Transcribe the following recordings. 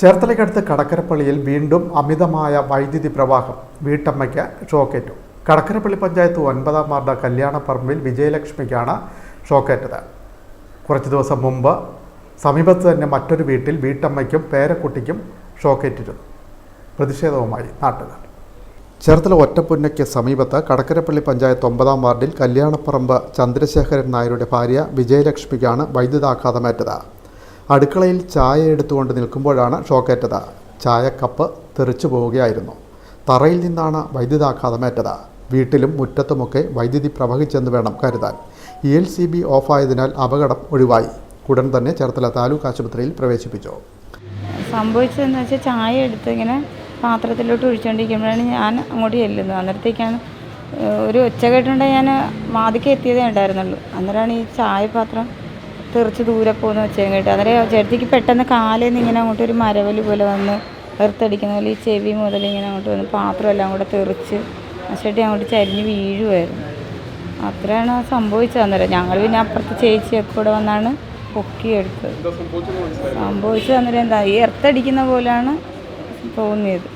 ചേർത്തലയ്ക്കടുത്ത് കടക്കരപ്പള്ളിയിൽ വീണ്ടും അമിതമായ വൈദ്യുതി പ്രവാഹം. വീട്ടമ്മയ്ക്ക് ഷോക്കേറ്റു. കടക്കരപ്പള്ളി പഞ്ചായത്ത് ഒൻപതാം വാർഡ് കല്യാണപ്പറമ്പിൽ വിജയലക്ഷ്മിക്കാണ് ഷോക്കേറ്റത്. കുറച്ച് ദിവസം മുമ്പ് സമീപത്ത് തന്നെ മറ്റൊരു വീട്ടിൽ വീട്ടമ്മയ്ക്കും പേരക്കുട്ടിക്കും ഷോക്കേറ്റിരുന്നു. പ്രതിഷേധവുമായി നാട്ടുകാർ. ചേർത്തല ഒറ്റപ്പുന്നയ്ക്ക് സമീപത്ത് കടക്കരപ്പള്ളി പഞ്ചായത്ത് ഒമ്പതാം വാർഡിൽ കല്യാണപ്പറമ്പ് ചന്ദ്രശേഖരൻ നായരുടെ ഭാര്യ വിജയലക്ഷ്മിക്കാണ് വൈദ്യുതാഘാതമേറ്റത്. അടുക്കളയിൽ ചായ എടുത്തുകൊണ്ട് നിൽക്കുമ്പോഴാണ് ഷോക്കേറ്റത്. ചായക്കപ്പ് തെറിച്ചു പോവുകയായിരുന്നു. തറയിൽ നിന്നാണ് വൈദ്യുതാഘാതമേറ്റത്. വീട്ടിലും മുറ്റത്തുമൊക്കെ വൈദ്യുതി പ്രവഹിച്ചെന്ന് വേണം കരുതാൻ. ഇ എൽ സി ബി ഓഫായതിനാൽ അപകടം ഒഴിവായി. ഉടൻ തന്നെ ചേർത്തല താലൂക്ക് ആശുപത്രിയിൽ പ്രവേശിപ്പിച്ചു. സംഭവിച്ചതെന്ന് വെച്ചാൽ ചായ എടുത്ത് ഇങ്ങനെ പാത്രത്തിലോട്ട് ഒഴിച്ചുകൊണ്ടിരിക്കുമ്പോഴാണ് ഞാൻ അങ്ങോട്ട് ചെല്ലുന്നത്. അന്നേരത്തേക്കാണ് ഒരു ഒച്ച കേട്ടുണ്ടെങ്കിൽ ഞാൻ വാതിക്ക് എത്തിയതേ ഉണ്ടായിരുന്നുള്ളൂ. അന്നേരമാണ് ഈ ചായ തെറിച്ച് ദൂരെ പോകുന്ന ഒച്ചയും കേട്ട്. അന്നേരം ചേട്ടത്തിക്ക് പെട്ടെന്ന് കാലിൽ നിന്ന് ഇങ്ങനെ അങ്ങോട്ട് ഒരു മരവലി പോലെ വന്ന് എർത്തടിക്കുന്ന പോലെ ഈ ചെവി മുതൽ ഇങ്ങനെ അങ്ങോട്ട് വന്ന് പാത്രം എല്ലാം കൂടെ തെറിച്ച് ചേട്ടി അങ്ങോട്ട് ചരിഞ്ഞ് വീഴുമായിരുന്നു അത്രയാണ് സംഭവിച്ചത് അന്നേരം. ഞങ്ങൾ പിന്നെ അപ്പുറത്ത് ചേച്ചിയൊക്കെ കൂടെ വന്നാണ് പൊക്കിയെടുത്തത് സംഭവിച്ചത് അന്നേരം എന്താ? ഈ എർത്തടിക്കുന്ന പോലെയാണ് തോന്നിയത്.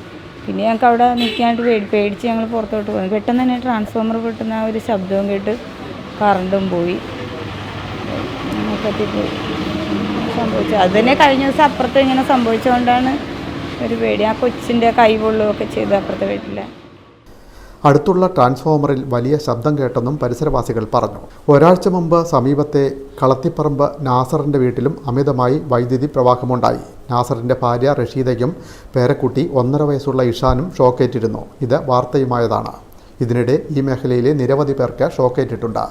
പിന്നെ ഞങ്ങൾക്ക് അവിടെ നിൽക്കാനായിട്ട് പേടി പേടിച്ച് ഞങ്ങൾ പുറത്തോട്ട് പോകുന്നു പെട്ടെന്ന് തന്നെ ട്രാൻസ്ഫോമർ പെട്ടെന്ന് ആ ഒരു ശബ്ദവും കേട്ട് കറണ്ടും പോയി. പറ്റിപ്പോയി സംഭവിച്ചു അത് തന്നെ കഴിഞ്ഞ ദിവസം അപ്പുറത്ത് ഇങ്ങനെ സംഭവിച്ചുകൊണ്ടാണ് ഒരു പേടി. ആ കൊച്ചിന്റെ കൈ പൊള്ളുകയൊക്കെ ചെയ്തു അപ്പുറത്തെ വീട്ടിലെ. അടുത്തുള്ള ട്രാൻസ്ഫോമറിൽ വലിയ ശബ്ദം കേട്ടെന്നും പരിസരവാസികൾ പറഞ്ഞു. ഒരാഴ്ച മുമ്പ് സമീപത്തെ കളത്തിപ്പറമ്പ് നാസറിന്റെ വീട്ടിലും അമിതമായി വൈദ്യുതി പ്രവാഹമുണ്ടായി. നാസറിന്റെ ഭാര്യ റഷീദയ്ക്കും പേരക്കുട്ടി ഒന്നര വയസ്സുള്ള ഇഷാനും ഷോക്കേറ്റിരുന്നു. ഇത് വാർത്തയുമായതാണ്. ഇതിനിടെ ഈ മേഖലയിലെ നിരവധി പേർക്ക് ഷോക്കേറ്റിട്ടുണ്ട്.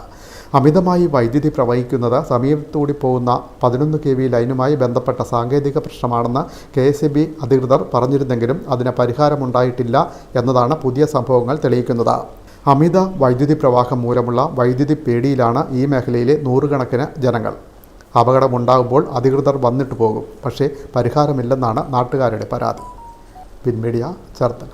അമിതമായി വൈദ്യുതി പ്രവഹിക്കുന്നത് സമീപത്തൂടി പോകുന്ന പതിനൊന്ന് കെ വി ലൈനുമായി ബന്ധപ്പെട്ട സാങ്കേതിക പ്രശ്നമാണെന്ന് കെ എസ് ബി അധികൃതർ പറഞ്ഞിരുന്നെങ്കിലും അതിന് പരിഹാരമുണ്ടായിട്ടില്ല എന്നതാണ് പുതിയ സംഭവങ്ങൾ തെളിയിക്കുന്നത്. അമിത വൈദ്യുതി പ്രവാഹം മൂലമുള്ള വൈദ്യുതി പേടിയിലാണ് ഈ മേഖലയിലെ നൂറുകണക്കിന് ജനങ്ങൾ. അപകടമുണ്ടാകുമ്പോൾ അധികൃതർ വന്നിട്ട് പോകും. പക്ഷേ പരിഹാരമില്ലെന്നാണ് നാട്ടുകാരുടെ പരാതി. പിൻമീഡിയ ചേർത്തല.